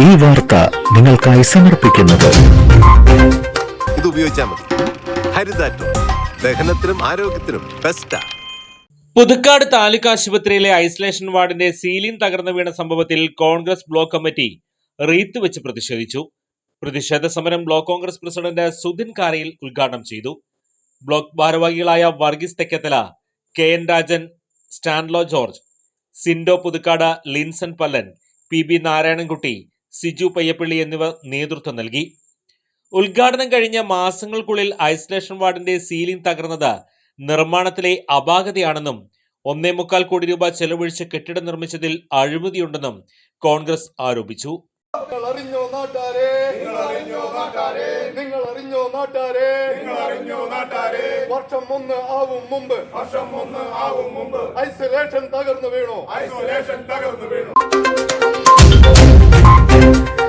ഈ വാർത്ത നിങ്ങൾക്കായി സമർപ്പിക്കുന്നത്. ഇത് ഉപയോഗിച്ചാൽ മതി. ഹരിതാറ്റോ. ദഹനത്തിനും ആരോഗ്യത്തിനും ബെസ്റ്റാ പുതുക്കാട് താലൂക്ക് ആശുപത്രിയിലെ ഐസൊലേഷൻ വാർഡിന്റെ സീലിംഗ് തകർന്നു വീണ സംഭവത്തിൽ കോൺഗ്രസ് ബ്ലോക്ക് കമ്മിറ്റി റീത്ത് വെച്ച് പ്രതിഷേധിച്ചു. പ്രതിഷേധ സമരം block Congress president Sudhin Karayil ഉദ്ഘാടനം ചെയ്തു. ബ്ലോക്ക് ഭാരവാഹികളായ Varghese Thekkathala K N Rajan Stanlo George Sindo Puthukkad Linson Pallan P B Narayanankutty Siju Payyappally എന്നിവർ നേതൃത്വം നൽകി. ഉദ്ഘാടനം കഴിഞ്ഞ മാസങ്ങൾക്കുള്ളിൽ ഐസൊലേഷൻ വാർഡിന്റെ സീലിംഗ് തകർന്നത് നിർമ്മാണത്തിലെ അപാകതയാണെന്നും ഒന്നേ മുക്കാൽ കോടി രൂപ ചെലവഴിച്ച് കെട്ടിടം നിർമ്മിച്ചതിൽ അഴിമതിയുണ്ടെന്നും കോൺഗ്രസ് ആരോപിച്ചു. നിങ്ങൾ അറിഞ്ഞോ നാട്ടാരെ? നിങ്ങൾ അറിഞ്ഞോ നാട്ടാരെ? നിങ്ങൾ അറിഞ്ഞോ നാട്ടാരെ? നിങ്ങൾ അറിഞ്ഞോ നാട്ടാരെ? വർഷം ഒന്ന് ആവും മുമ്പ്. വർഷം ഒന്ന് ആവും മുമ്പ്. ഐസൊലേഷൻ തകർന്നു വീണു. ഐസൊലേഷൻ തകർന്നു വീണു.